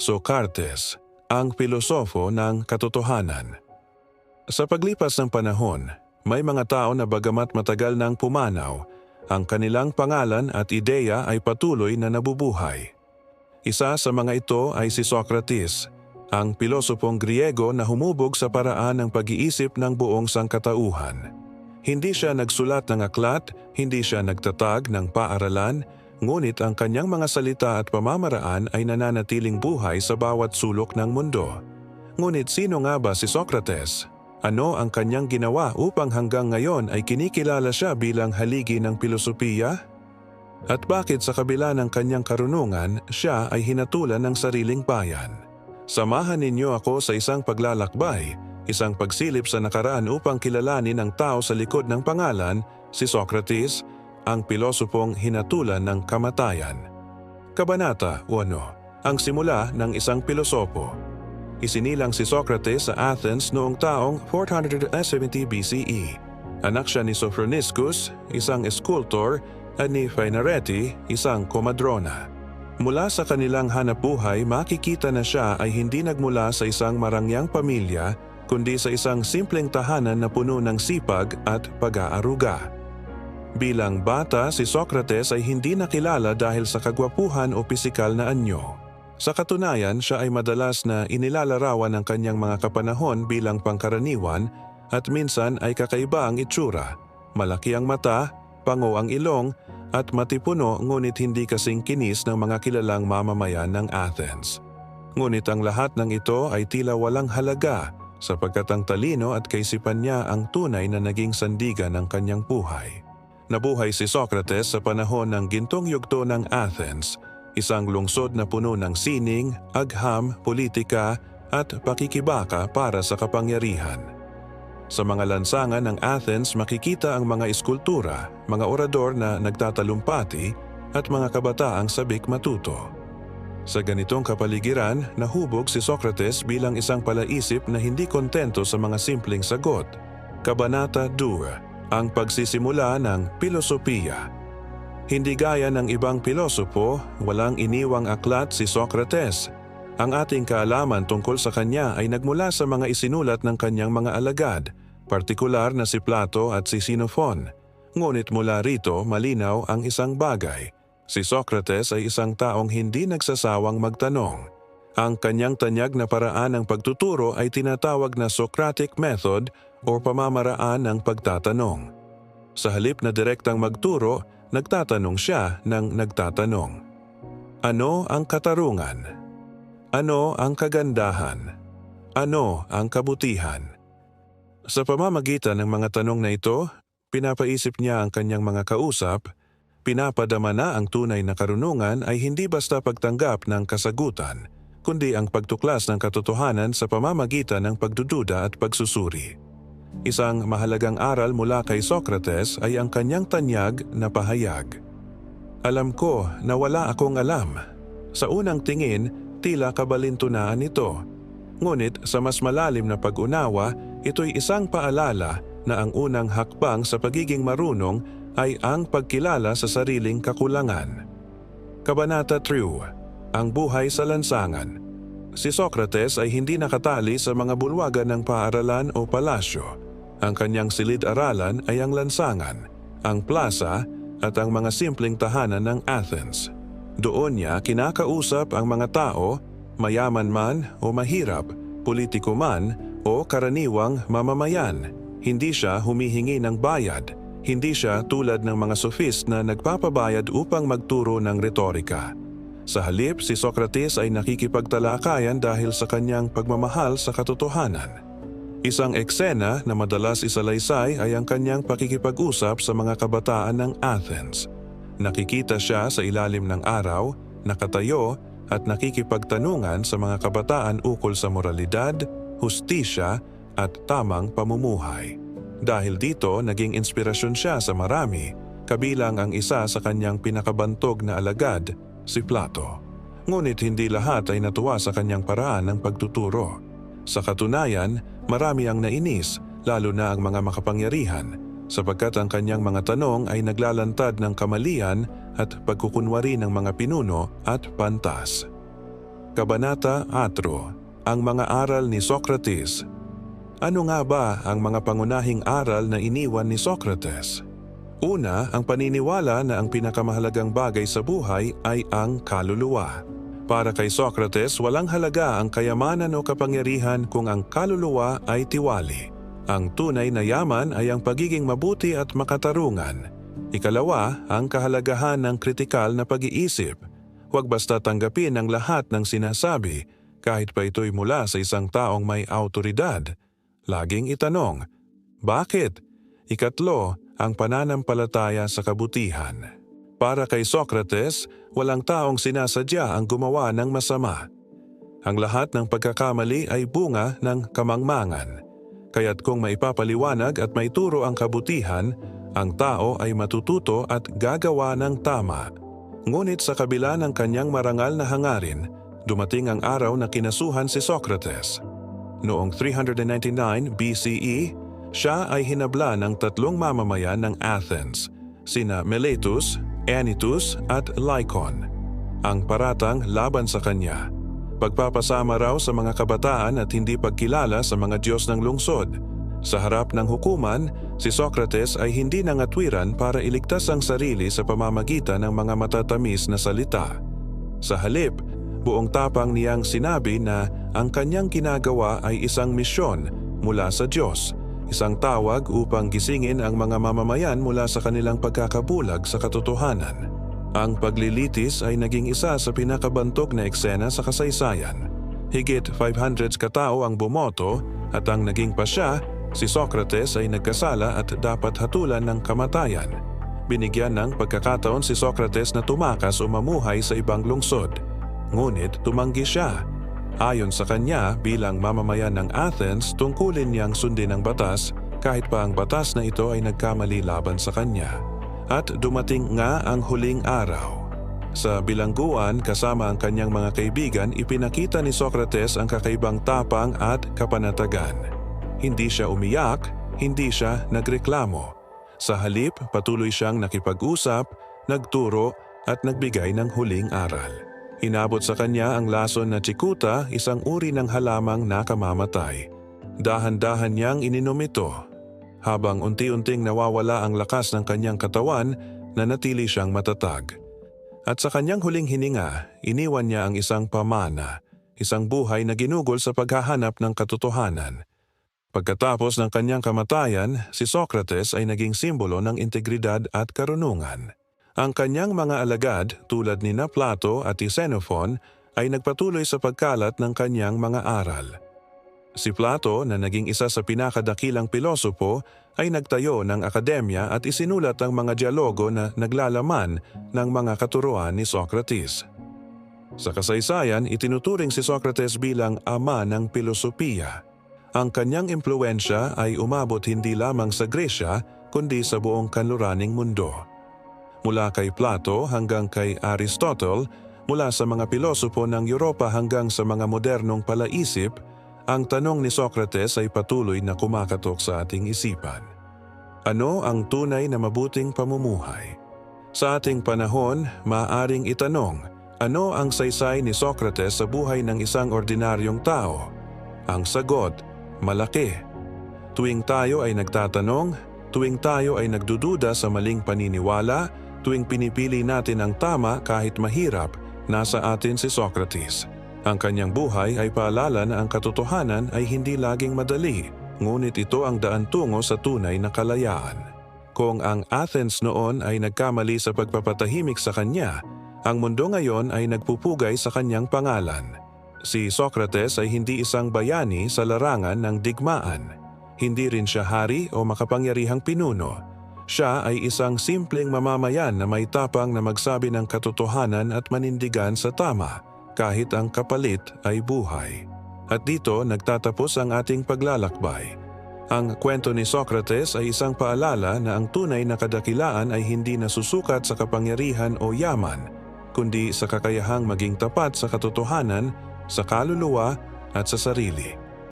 Socrates, ang pilosofo ng katotohanan. Sa paglipas ng panahon, may mga tao na bagamat matagal nang pumanaw, ang kanilang pangalan at ideya ay patuloy na nabubuhay. Isa sa mga ito ay si Socrates, ang pilosopong Griego na humubog sa paraan ng pag-iisip ng buong sangkatauhan. Hindi siya nagsulat ng aklat, hindi siya nagtatag ng paaralan, ngunit ang kanyang mga salita at pamamaraan ay nananatiling buhay sa bawat sulok ng mundo. Ngunit sino nga ba si Socrates? Ano ang kanyang ginawa upang hanggang ngayon ay kinikilala siya bilang haligi ng pilosopiya? At bakit sa kabila ng kanyang karunungan, siya ay hinatulan ng sariling bayan? Samahan ninyo ako sa isang paglalakbay, isang pagsilip sa nakaraan upang kilalanin ang tao sa likod ng pangalan, si Socrates, ang pilosopong hinatulan ng kamatayan. Kabanata 1. Ang simula ng isang pilosopo. Isinilang si Socrates sa Athens noong taong 470 BCE. Anak siya ni Sophroniscus, isang eskultor, at ni Phainarete, isang komadrona. Mula sa kanilang hanapbuhay, makikita na siya ay hindi nagmula sa isang marangyang pamilya, kundi sa isang simpleng tahanan na puno ng sipag at pag-aaruga. Bilang bata, si Socrates ay hindi nakilala dahil sa kagwapuhan o pisikal na anyo. Sa katunayan, siya ay madalas na inilalarawan ng kanyang mga kapanahon bilang pangkaraniwan at minsan ay kakaiba ang itsura. Malaki ang mata, pango ang ilong, at matipuno ngunit hindi kasing kinis ng mga kilalang mamamayan ng Athens. Ngunit ang lahat ng ito ay tila walang halaga sapagkat ang talino at kaisipan niya ang tunay na naging sandigan ng kanyang buhay. Nabuhay si Socrates sa panahon ng gintong yugto ng Athens, isang lungsod na puno ng sining, agham, politika at pakikibaka para sa kapangyarihan. Sa mga lansangan ng Athens makikita ang mga eskultura, mga orador na nagtatalumpati at mga kabataang sabik matuto. Sa ganitong kapaligiran, nahubog si Socrates bilang isang palaisip na hindi kontento sa mga simpleng sagot. Kabanata 2, ang pagsisimula ng pilosopiya. Hindi gaya ng ibang pilosopo, walang iniwang aklat si Socrates. Ang ating kaalaman tungkol sa kanya ay nagmula sa mga isinulat ng kanyang mga alagad, partikular na si Plato at si Xenophon. Ngunit mula rito malinaw ang isang bagay. Si Socrates ay isang taong hindi nagsasawang magtanong. Ang kanyang tanyag na paraan ng pagtuturo ay tinatawag na Socratic method o pamamaraan ng pagtatanong. Sa halip na direktang magturo, nagtatanong siya ng nagtatanong. Ano ang katarungan? Ano ang kagandahan? Ano ang kabutihan? Sa pamamagitan ng mga tanong na ito, pinapaisip niya ang kanyang mga kausap, pinapadama na ang tunay na karunungan ay hindi basta pagtanggap ng kasagutan, kundi ang pagtuklas ng katotohanan sa pamamagitan ng pagdududa at pagsusuri. Isang mahalagang aral mula kay Socrates ay ang kanyang tanyag na pahayag. Alam ko na wala akong alam. Sa unang tingin, tila kabalintunaan ito. Ngunit sa mas malalim na pag-unawa, ito'y isang paalala na ang unang hakbang sa pagiging marunong ay ang pagkilala sa sariling kakulangan. Kabanata 3. Ang buhay sa lansangan. Si Socrates ay hindi nakatali sa mga bulwagan ng paaralan o palasyo. Ang kanyang silid-aralan ay ang lansangan, ang plaza at ang mga simpleng tahanan ng Athens. Doon niya kinakausap ang mga tao, mayaman man o mahirap, politiko man o karaniwang mamamayan. Hindi siya humihingi ng bayad. Hindi siya tulad ng mga sophist na nagpapabayad upang magturo ng retorika. Sa halip, si Socrates ay nakikipagtalakayan dahil sa kanyang pagmamahal sa katotohanan. Isang eksena na madalas isalaysay ay ang kanyang pakikipag-usap sa mga kabataan ng Athens. Nakikita siya sa ilalim ng araw, nakatayo at nakikipagtanungan sa mga kabataan ukol sa moralidad, hustisya at tamang pamumuhay. Dahil dito, naging inspirasyon siya sa marami, kabilang ang isa sa kanyang pinakabantog na alagad, si Plato. Ngunit hindi lahat ay natuwa sa kanyang paraan ng pagtuturo. Sa katunayan, marami ang nainis, lalo na ang mga makapangyarihan, sapagkat ang kanyang mga tanong ay naglalantad ng kamalian at pagkukunwari ng mga pinuno at pantas. Kabanata 4 Ang mga aral ni Socrates Ano nga ba ang mga pangunahing aral na iniwan ni Socrates? Una, ang paniniwala na ang pinakamahalagang bagay sa buhay ay ang kaluluwa. Para kay Socrates, walang halaga ang kayamanan o kapangyarihan kung ang kaluluwa ay tiwali. Ang tunay na yaman ay ang pagiging mabuti at makatarungan. Ikalawa, ang kahalagahan ng kritikal na pag-iisip. Huwag basta tanggapin ang lahat ng sinasabi, kahit pa ito'y mula sa isang taong may autoridad. Laging itanong, bakit? Ikatlo, ang pananampalataya sa kabutihan. Para kay Socrates, walang taong sinasadya ang gumawa ng masama. Ang lahat ng pagkakamali ay bunga ng kamangmangan. Kaya't kung maipapaliwanag at maituro ang kabutihan, ang tao ay matututo at gagawa ng tama. Ngunit sa kabila ng kanyang marangal na hangarin, dumating ang araw na kinasuhan si Socrates. Noong 399 BCE, siya ay hinabla ng tatlong mamamayan ng Athens, sina Miletus, Anytus at Lycon. Ang paratang laban sa kanya. Pagpapasama raw sa mga kabataan at hindi pagkilala sa mga Diyos ng lungsod. Sa harap ng hukuman, si Socrates ay hindi nangatwiran para iligtas ang sarili sa pamamagitan ng mga matatamis na salita. Sa halip, buong tapang niyang sinabi na ang kanyang ginagawa ay isang misyon mula sa Diyos, isang tawag upang gisingin ang mga mamamayan mula sa kanilang pagkakabulag sa katotohanan. Ang paglilitis ay naging isa sa pinakabantok na eksena sa kasaysayan. Higit 500 katao ang bumoto at ang naging pasya, si Socrates ay nagkasala at dapat hatulan ng kamatayan. Binigyan ng pagkakataon si Socrates na tumakas o mamuhay sa ibang lungsod. Ngunit tumanggi siya. Ayon sa kanya bilang mamamayan ng Athens, tungkulin niyang sundin ang batas kahit pa ang batas na ito ay nagkamali laban sa kanya. At dumating nga ang huling araw. Sa bilangguan kasama ang kanyang mga kaibigan, ipinakita ni Socrates ang kakaibang tapang at kapanatagan. Hindi siya umiyak, hindi siya nagreklamo. Sa halip, patuloy siyang nakipag-usap, nagturo at nagbigay ng huling aral. Inabot sa kanya ang lason na chikuta, isang uri ng halamang nakamamatay. Dahan-dahan niyang ininom ito. Habang unti-unting nawawala ang lakas ng kanyang katawan, nanatili siyang matatag. At sa kanyang huling hininga, iniwan niya ang isang pamana, isang buhay na ginugol sa paghahanap ng katotohanan. Pagkatapos ng kanyang kamatayan, si Socrates ay naging simbolo ng integridad at karunungan. Ang kanyang mga alagad tulad ni Plato at Xenophon ay nagpatuloy sa pagkalat ng kanyang mga aral. Si Plato na naging isa sa pinakadakilang pilosopo ay nagtayo ng akademya at isinulat ang mga dialogo na naglalaman ng mga katuruan ni Socrates. Sa kasaysayan, itinuturing si Socrates bilang ama ng pilosopiya. Ang kanyang impluensya ay umabot hindi lamang sa Gresya kundi sa buong kanluraning mundo. Mula kay Plato hanggang kay Aristotle, mula sa mga pilosopo ng Europa hanggang sa mga modernong palaisip, ang tanong ni Socrates ay patuloy na kumakatok sa ating isipan. Ano ang tunay na mabuting pamumuhay? Sa ating panahon, maaring itanong, ano ang saysay ni Socrates sa buhay ng isang ordinaryong tao? Ang sagot, malaki. Tuwing tayo ay nagtatanong, tuwing tayo ay nagdududa sa maling paniniwala, tuwing pinipili natin ang tama kahit mahirap, nasa atin si Socrates. Ang kanyang buhay ay paalala na ang katotohanan ay hindi laging madali, ngunit ito ang daan tungo sa tunay na kalayaan. Kung ang Athens noon ay nagkamali sa pagpapatahimik sa kanya, ang mundo ngayon ay nagpupugay sa kanyang pangalan. Si Socrates ay hindi isang bayani sa larangan ng digmaan. Hindi rin siya hari o makapangyarihang pinuno. Siya ay isang simpleng mamamayan na may tapang na magsabi ng katotohanan at manindigan sa tama kahit ang kapalit ay buhay. At dito nagtatapos ang ating paglalakbay. Ang kwento ni Socrates ay isang paalala na ang tunay na kadakilaan ay hindi nasusukat sa kapangyarihan o yaman, kundi sa kakayahang maging tapat sa katotohanan, sa kaluluwa at sa sarili.